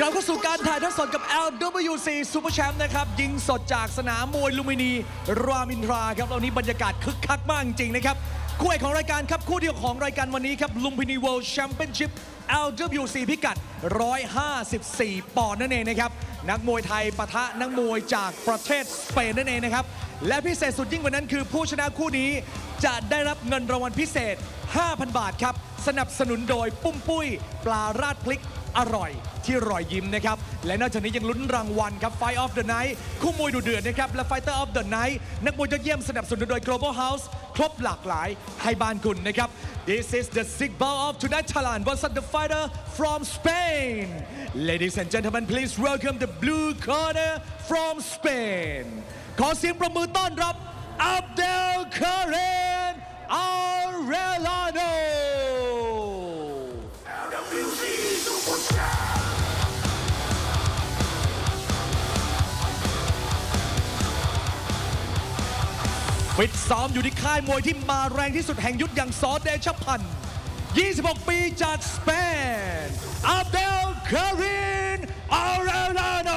กลับเข้าสู่การถ่ายทอดสดกับ LWC Super Champ นะครับ ยิงสดจากสนามมวยลุมพินี รามอินทราครับวันนี้บรรยากาศคึกคักมากจริงๆนะครับคู่เอกของรายการครับคู่เดียวของรายการวันนี้ครับลุมพินี World Championship LWC พิกัด 154 ปอนด์นั่นเองนะครับ นักมวยไทยปะทะนักมวยจากประเทศสเปนนั่นเองนะครับ และพิเศษสุดยิ่งกว่านั้นคือผู้ชนะคู่นี้จะได้รับเงินรางวัลพิเศษ 5,000 บาทครับ สนับสนุนโดยปุ้มปุ้ย ปลาราดพลิก อร่อยที่รอยยิ้มนะครับ และนอกจากนี้ยังลุ้นรางวัลครับ Fight of the Night คู่มวยดูเดือดนะครับ และ Fighter of the Night นักมวยยอดเยี่ยมสนับสนุนโดย Global House ครบหลากหลายให้บ้านคุณนะครับ This is the sick ball of tonight Thailand versus the fighter from Spain Ladies and gentlemen please welcome the blue corner from Spain ขอเสียงประมือต้อนรับ Abdel Karim ฟิตซ้อมอยู่ที่ค่ายมวยที่มาแรงที่สุดแห่งยุทธอย่างซอเดชพันธ์26 ปีจากสเปนอับเดลคารินอาร์เรลาโน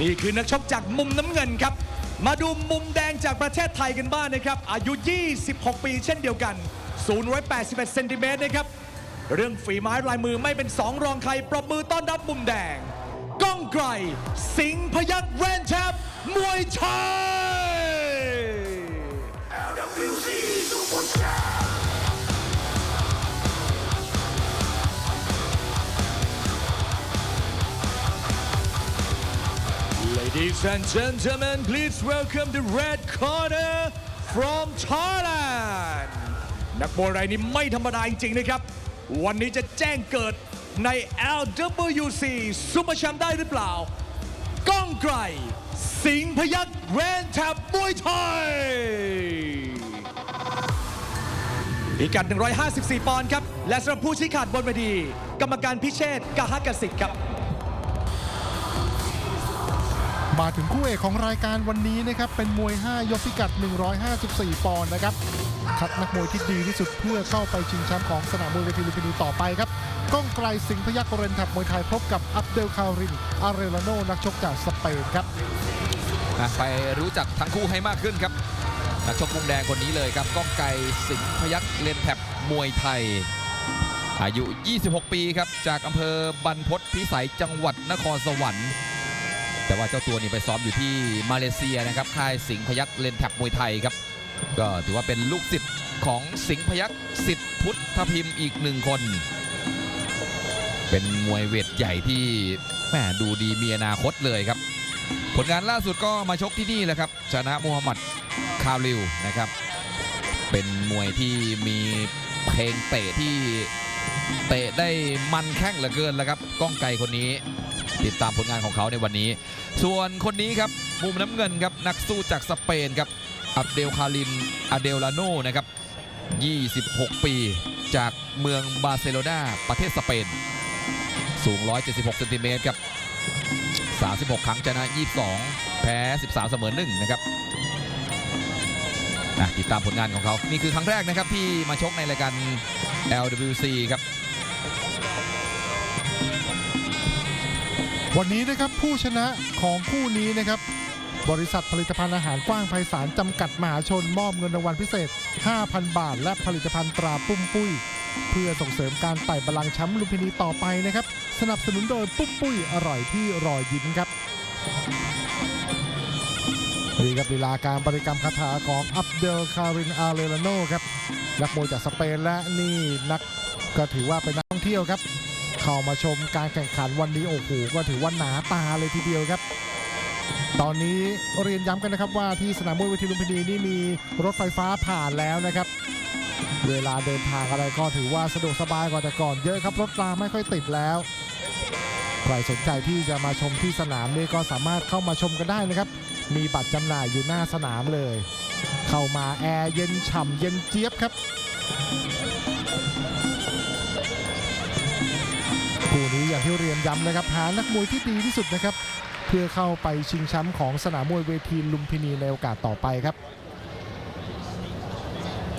นี่คือนักชกจากมุมน้ำเงินครับ มาดูมุมแดงจากประเทศไทยกันบ้างนะครับ อายุ 26 ปีเช่นเดียวกันสูง181เซนติเมตรนะครับ เรื่องฝีไม้ลายมือไม่เป็นสองรองใครปรบมือต้อนรับมุมแดง ก้องไกรสิงห์พยักแรนแชมป์ มวยไทย Ladies and gentlemen, please welcome the red corner from Thailand นักมวยรายนี้ไม่ธรรมดาจริงๆนะครับ วันนี้จะแจ้งเกิดใน LWC Super Champ ได้หรือเปล่า ก้องไกร สิงห์พยักแรนแท็บมวยไทยพิกัด 154 ปอนด์ครับ และสำหรับผู้ชี้ขาดบนเวทีกรรมการพิเชษฐ์กหกสิทธิ์ครับมาถึงคู่เอกของรายการวันนี้นะครับ เป็นมวย 5 ยกพิกัด 154 ปอนด์นะครับ คัดนักมวยที่ดีที่สุดเพื่อเข้าไปชิงแชมป์ของสนามมวยเวทีลุมพินีต่อไปครับ ก้องไกลสิงห์พยัคฆ์เรนแทับมวยไทยพบกับอับเดลคารินอาเรลาโนนักชกจากสเปนครับ อะไปรู้จักทั้งคู่ให้มากขึ้นครับนักชกมุมแดงคนนี้เลยครับก้องไกรสิงห์พยักเลนแท็บมวยไทย อายุ 26 ปีครับ จากอำเภอบรรพตพิสัยจังหวัดนครสวรรค์ แต่ว่าเจ้าตัวนี้ไปซ้อมอยู่ที่มาเลเซียนะครับค่ายสิงห์พยักเลนแท็บมวยไทยครับ ก็ถือว่าเป็นลูกศิษย์ของสิงห์พยักศิษย์พุทธพิมพ์อีกหนึ่งคน เป็นมวยเวทใหญ่ที่แหมดูดีมีอนาคตเลยครับ ผลงานล่าสุดก็มาชกที่นี่แหละครับ ชนะมูฮัมหมัดคาริวนะครับ เป็นมวยที่มีเพลงเตะที่เตะได้มันแข้งเหลือเกินแล้วครับ ก้องไกรคนนี้ ติดตามผลงานของเขาในวันนี้ ส่วนคนนี้ครับมุมน้ำเงินครับนักสู้จากสเปนครับอับเดลคารินอาเดลลาโนนะครับ 26 ปีจากเมืองบาร์เซโลนาประเทศสเปน สูง 176เซนติเมตรครับ 36 ครั้งชนะ 22 แพ้ 13 เสมอ1นะครับติดตามผลงานของเขา นี่คือครั้งแรกนะครับที่มาชกในรายการ LWC ครับ วันนี้นะครับผู้ชนะของคู่นี้นะครับ บริษัทผลิตภัณฑ์อาหารกว้างไพศาลจำกัดมหาชนมอบเงินรางวัลพิเศษ 5,000 บาท และผลิตภัณฑ์ตราปุ้มปุ้ย เพื่อส่งเสริมการไต่บัลลังก์แชมป์ลุมพินีต่อไปนะครับ สนับสนุนโดยปุ้มปุ้ยอร่อยที่รอยยิ้มครับนี่ครับลีลาการบริกรรมคาถาของอับเดลคารินอาเรลาโนครับนักมวยจากสเปนและนี่นักก็ถือว่าเป็นนักท่องเที่ยวครับ เข้ามาชมการแข่งขันวันนี้โอ้โหก็ถือว่าหนาตาเลยทีเดียวครับ ตอนนี้เรียนย้ำกันนะครับว่าที่สนามมวยเวทีลุมพินีนี่มีรถไฟฟ้าผ่านแล้วนะครับ เวลาเดินทางอะไรก็ถือว่าสะดวกสบายกว่าแต่ก่อนเยอะครับรถราไม่ค่อยติดแล้วใครสนใจที่จะมาชมที่สนามนี่ก็สามารถเข้ามาชมกันได้นะครับ มีบัตรจำหน่ายอยู่หน้าสนามเลย เข้ามาแอร์เย็นฉ่ำเย็นเจี๊ยบครับคู่นี้อย่างที่เรียนย้ำนะครับหานักมวยที่ดีที่สุดนะครับ เพื่อเข้าไปชิงแชมป์ของสนามมวยเวทีลุมพินีในโอกาสต่อไปครับ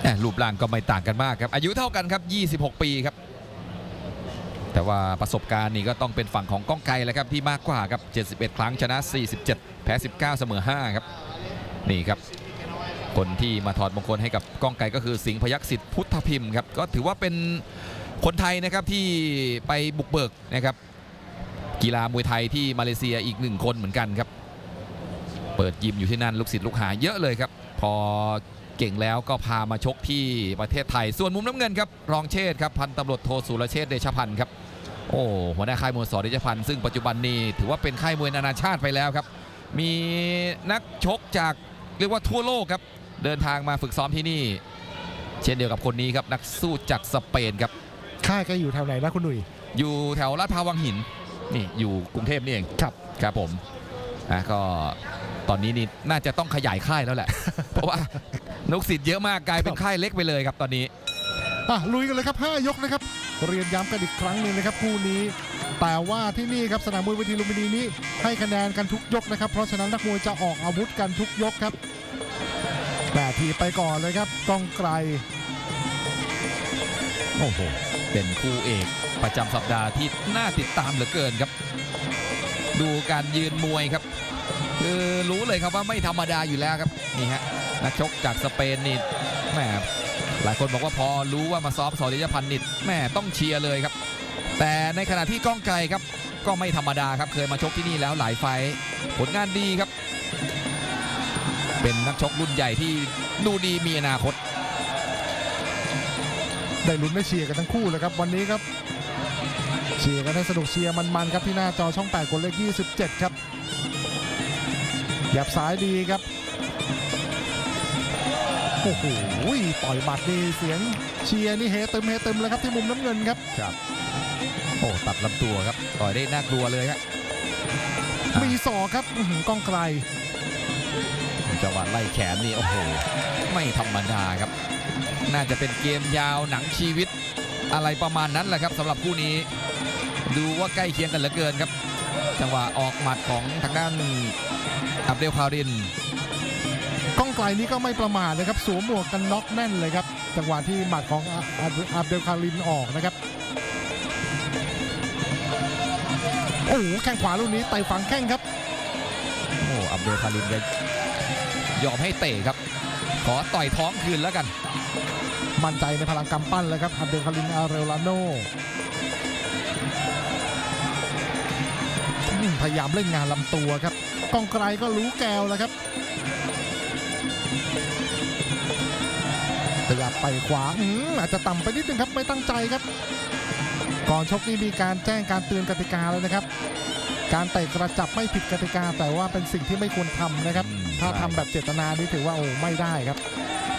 แหมรูปร่างก็ไม่ต่างกันมากครับ อายุเท่ากันครับ 26 ปีครับ แต่ว่าประสบการณ์นี่ก็ต้องเป็นฝั่งของก้องไกรแหล้วครับที่มากกว่าครับ 71 ครั้งชนะ 47 แพ้ 19 เสมอ 5 ครับ นี่ครับ คนที่มาถอดมงคลให้กับก้องไกรก็คือสิงห์พยักษิทธิ์พุทธพิมพ์ครับ ก็ถือว่าเป็นคนไทยนะครับที่ไปบุกเบิกนะครับกีฬามวยไทยที่มาเลเซียอีกหนึ่งคนเหมือนกันครับ เปิดยิมอยู่ที่นั่นลูกศิษย์ลูกหาเยอะเลยครับ พอ เก่งแล้วก็พามาชกที่ประเทศไทย ส่วนมุมน้ำเงินครับ รองเชษฐ์ครับ พันตำรวจโทสุรเชษฐ์เดชพันธ์ครับ โอ้หัวหน้าค่ายมวยสอเดชพันธ์ซึ่งปัจจุบันนี้ถือว่าเป็นค่ายมวยนานาชาติไปแล้วครับ มีนักชกจากเรียกว่าทั่วโลกครับ เดินทางมาฝึกซ้อมที่นี่ เช่นเดียวกับคนนี้ครับนักสู้จากสเปนครับ ค่ายก็อยู่แถวไหนนะคุณหนุ่ย อยู่แถวลาดพร้าววังหิน นี่อยู่กรุงเทพนี่เอง ครับ ครับผมอะก็ ตอนนี้นี่น่าจะต้องขยายค่ายแล้วแหละ เพราะว่าลูกศิษย์เยอะมากกลายเป็นค่ายเล็กไปเลยครับตอนนี้อะลุยกันเลยครับ 5 ยกนะครับ เรียนย้ำกันอีกครั้งหนึ่งนะครับคู่นี้ แต่ว่าที่นี่ครับสนามมวยเวทีลุมพินีนี้ให้คะแนนกันทุกยกนะครับ เพราะฉะนั้นนักมวยจะออกอาวุธกันทุกยกครับแต่ทีไปก่อนเลยครับกองไกลโอ้โหเป็นคู่เอกประจำสัปดาห์ที่น่าติดตามเหลือเกินครับ ดูการยืนมวยครับ คือรู้เลยครับว่าไม่ธรรมดาอยู่แล้วครับนี่ฮะนักชกจากสเปนนี่แหมหลายคนบอกว่าพอรู้ว่ามาซ้อมสอริยพันธ์นิดแหมต้องเชียร์เลยครับ แต่ในขณะที่ก้องไกลครับก็ไม่ธรรมดาครับเคยมาชกที่นี่แล้วหลายไฟผลงานดีครับ เป็นนักชกรุ่นใหญ่ที่ดูดีมีอนาคต ได้ลุ้นได้เชียร์กันทั้งคู่เลยครับวันนี้ครับ เชียร์กันให้สนุกเชียร์มันๆครับที่หน้าจอช่อง 8กดเลข 27 ครับ หยับซ้ายดีครับ โอ้โหต่อยหมัดนี่เสียงเชียร์นี่เฮเต็มเฮเต็มเลยครับที่มุมน้ำเงินครับโอ้ตัดลำตัวครับ ต่อยได้น่ากลัวเลยครับอะมีศอกครับอื้อหือกล้องไกลจังหวะไล่แขนนี่โอ้โห ไม่ธรรมดาครับ น่าจะเป็นเกมยาวหนังชีวิตอะไรประมาณนั้นแหละครับสำหรับคู่นี้ ดูว่าใกล้เคียงกันเหลือเกินครับ จังหวะออกหมัดของทางด้าน อับเดลคารินกล้องไกลนี่ก็ไม่ประมาทเลยครับสวมหมวกกันน็อกแน่นเลยครับ จังหวะที่หมัดของอาอาอับเดลคารินออกนะครับโอ้โหแข้งขวาลูกนี้ไต่ฝังแข้งครับโอ้อับเดลคารินจะยอมให้เตะครับ ขอต่อยท้องคืนแล้วกัน มั่นใจในพลังกำปั้นเลยครับอับเดลคารินอาเรลาโนอืมพยายามเล่นงานลำตัวครับ กองไกลก็รู้แกวแล้วครับพยายามไปขวาอืมอาจจะต่ำไปนิดนึงครับไม่ตั้งใจครับ ก่อนชกนี่มีการแจ้งการเตือนกติกาแล้วนะครับ การเตะกระจับไม่ผิดกติกา แต่ว่าเป็นสิ่งที่ไม่ควรทำนะครับอืมถ้าใช่ทำแบบเจตนานี่ถือว่าโอ้ไม่ได้ครับ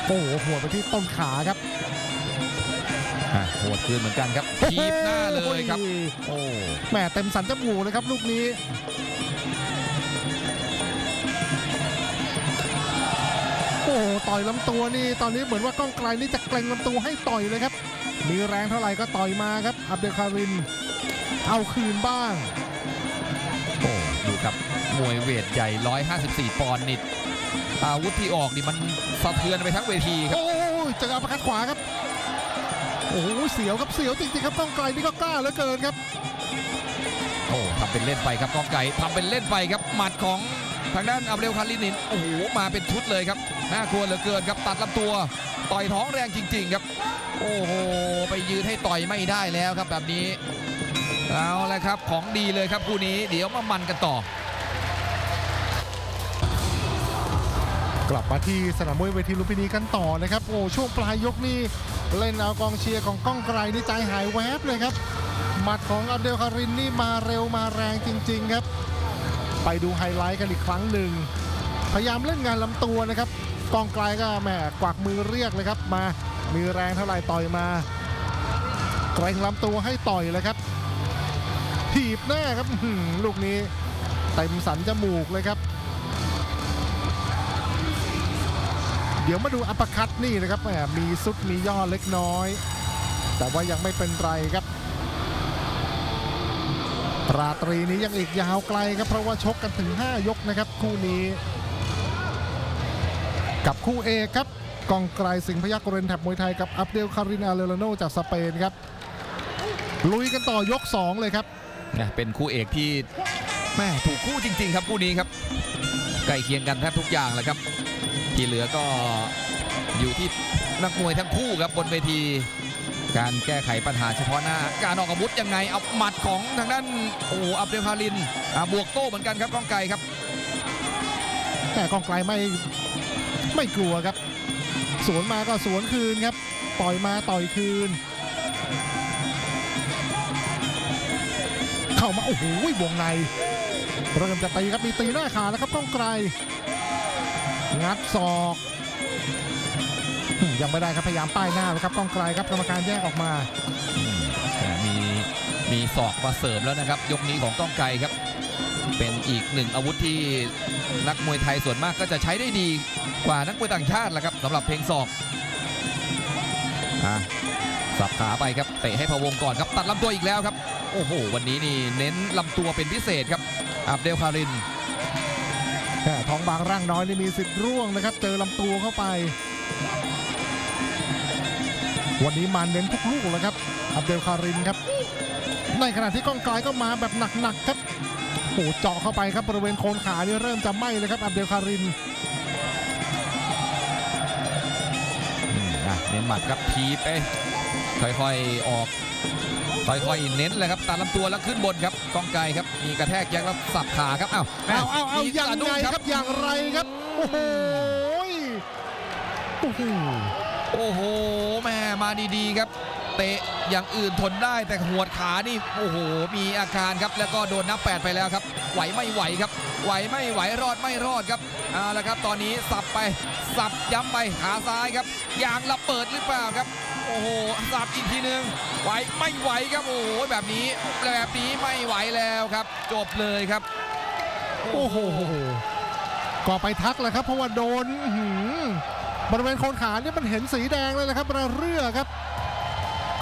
โอ้โหหัวไปที่ต้นขาครับอะโหดคืนเหมือนกันครับทีบหน้าเลยครับ โอ้แหมเต็มสันจมูกเลยครับลูกนี้ อ้โหต่อยลำตัวนี่ตอนนี้เหมือนว่าก้องไกลนี่จะเกรงลำตัวให้ต่อยเลยครับ มีแรงเท่าไหร่ก็ต่อยมาครับ อับเดลคาริน เอาคืนบ้าง โอ้ดูครับ มวยเวทใหญ่ 154 ปอนด์นี่อาวุธที่ออกนี่มันสะเทือนไปทั้งเวทีครับ โอ้ยเจะเอาประคัดขวาครับ โอ้โหเสียวครับเสียวจริงๆครับก้องไกลนี่ก็กล้าเหลือเกินครับ โอ้ทำเป็นเล่นไปครับกองไก่ทำเป็นเล่นไปครับหมัดของทางด้านอับเรลคารินินโอ้โหมาเป็นชุดเลยครับ น่ากลัวเหลือเกินครับตัดลำตัว ต่อยท้องแรงจริง ๆ ครับ โอ้โห ไปยืนให้ต่อยไม่ได้แล้วครับแบบนี้ เอาละครับของดีเลยครับคู่นี้เดี๋ยวมามันกันต่อกลับมาที่สนามมวยเวทีลุมพินีกันต่อนะครับ โอ้ช่วงปลายยกนี่เล่นเอากองเชียร์ของก้องไกลนี่ใจหายแวบเลยครับ หมัดของอับเดลคารินนี่มาเร็วมาแรงจริง ๆ ครับ ไปดูไฮไลท์กันอีกครั้งหนึ่ง พยายามเล่นงานลำตัวนะครับ องไกลก็แหมกวักมือเรียกเลยครับมา มีแรงเท่าไหร่ต่อยมาเกรงลำตัวให้ต่อยเลยครับถีบหน้าครับลูกนี้เต็มสันจมูกเลยครับ เดี๋ยวมาดูอัปคัตนี่นะครับแหมมีซุดมีย่อเล็กน้อย แต่ว่ายังไม่เป็นไรครับราตรีนี้ยังอีกยาวไกลครับเพราะว่าชกกันถึง 5 ยกนะครับคู่นี้ กับคู่เอกครับกองไกลสิงห์พยักเรนแถบมวยไทยกับอับเดลคารินอาเลโลโนจากสเปนครับลุยกันต่อยก 2 เลยครับนะเป็นคู่เอกที่แม่ถูกคู่จริง ๆ ครับคู่นี้ครับใกล้เคียงกันแทบทุกอย่างแหละครับ ที่เหลือก็อยู่ที่นักมวยทั้งคู่ครับบนเวที การแก้ไขปัญหาเฉพาะหน้า การออกอาวุธยังไงเอาหมัดของทางด้านโอ้โหอับเดลคารินอ่าบวกโต้เหมือนกันครับก้องไกรครับ แต่กองไกลไม่ ไม่กลัวครับ สวนมาก็สวนคืนครับต่อยมาต่อยคืน เข้ามาโอ้โหวงในเริ่มจะตีครับมีตีหน้าขาแล้วครับก้องไกล งัดศอกยังไม่ได้ครับพยายามป้ายหน้าครับก้องไกลครับกรรมการแยกออกมามีมีศอกมาเสริมแล้วนะครับ ยกนี้ของก้องไกรครับ เป็นอีกหนึ่งอาวุธที่นักมวยไทยส่วนมากก็จะใช้ได้ดีกว่านักมวยต่างชาติแหละครับสำหรับเพลงศอกอะสับขาไปครับเตะให้พะวงก่อนครับตัดลำตัวอีกแล้วครับ โอ้โห วันนี้นี่เน้นลำตัวเป็นพิเศษครับ อับเดลคารินแม่ท้องบางร่างน้อยนี่มีสิทธิ์ร่วงนะครับ เจอลำตัวเข้าไป วันนี้มาเน้นทุกลูกเลยครับ อับเดลคารินครับ ในขณะที่ก้องไกลก็มาแบบหนักๆครับ โอ้โหเจาะเข้าไปครับบริเวณโคนขานี่เริ่มจะไหม้เลยครับอับเดลคารินอืมอะเน้นหมัดครับทีไปค่อยๆออก ค่อยๆเน้นเลยครับตัดลำตัวแล้วขึ้นบนครับกองไกรครับมีกระแทกยักแล้วสับขาครับอ้าวแม่เอาเอาเอามียังสะดุ้ไงครับอย่างไรครับโอ้โหโอ้โหโอ้โหแม่มาดีๆครับ เตะอย่างอื่นทนได้แต่หัวขานี่โอ้โหมีอาการครับ แล้วก็โดนนับแปดไปแล้วครับ ไหวไม่ไหวครับ ไหวไม่ไหวรอดไม่รอดครับเอาละครับ ตอนนี้สับไปสับย้ำไปขาซ้ายครับยางระเบิดหรือเปล่าครับ โอ้โหสับอีกทีหนึ่งไหวไม่ไหวครับโอ้โหแบบนี้แบบนี้ไม่ไหวแล้วครับ จบเลยครับ โอ้โหก็ไปทักเลยครับเพราะว่าโดนบริเวณโคนขาเนี่ยมันเห็นสีแดงเลยนะครับระเรื่อครับ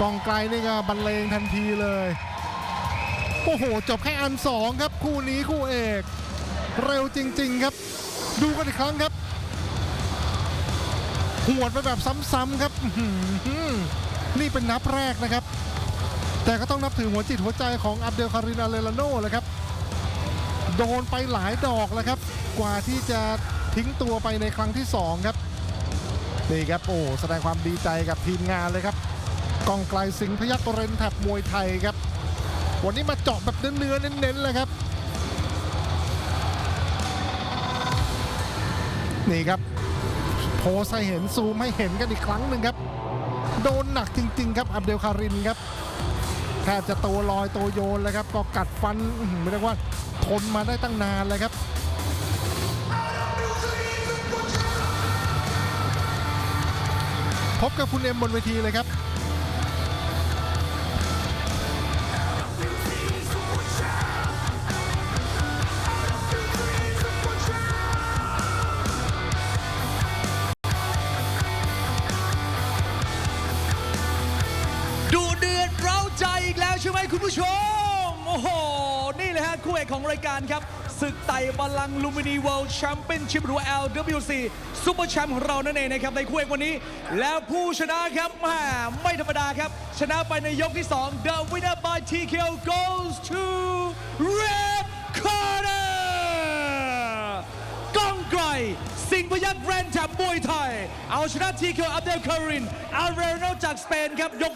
กองไกลนี่ก็บรรเลงทันทีเลย โอ้โห จบแค่อันสองครับ คู่นี้คู่เอก เร็วจริง ๆครับ ดูกันอีกครั้งครับหวดไปแบบซ้ำๆครับนี่เป็นนับแรกนะครับ แต่ก็ต้องนับถือหัวจิตหัวใจของอับเดลคารินอาเลลาโน่เลยครับ โดนไปหลายดอกแล้วครับ กว่าที่จะทิ้งตัวไปในครั้งที่ 2 ครับ นี่ครับ โอ้ แสดงความดีใจกับทีมงานเลยครับ กองไกลสิงพยัคฆ์เรนแถบมวยไทยครับ วันนี้มาเจาะแบบเนื้อเน้นๆเลยครับ นี่ครับ โพสให้เห็นซูมให้เห็นกันอีกครั้งหนึ่งครับ โดนหนักจริง ๆ ครับ อับเดลคารินครับแทบจะตัวลอยตัวโยนเลยครับ ก็กัดฟันไม่เรียกว่าทนมาได้ตั้งนานเลยครับพบกับคุณเอ็มบนเวทีเลยครับ ผู้ชม โอ้โห นี่เลยฮะ คู่เอกของรายการครับศึกไต่บัลลังลูมินีเวิลด์แชมเปี้ยนชิพหรือ LWC ซูเปอร์แชมป์ของเรานั่นเองนะครับ ในคู่เอกวันนี้ แล้วผู้ชนะครับแหมไม่ธรรมดาครับ ชนะไปในยกที่ 2 The winner by TKO goes to Red Corner ก้องไกรสิงพยักแรนแถบมวยไทย เอาชนะทีเคิลอับเดลคารินอาร์เรโนจากสเปนครับยก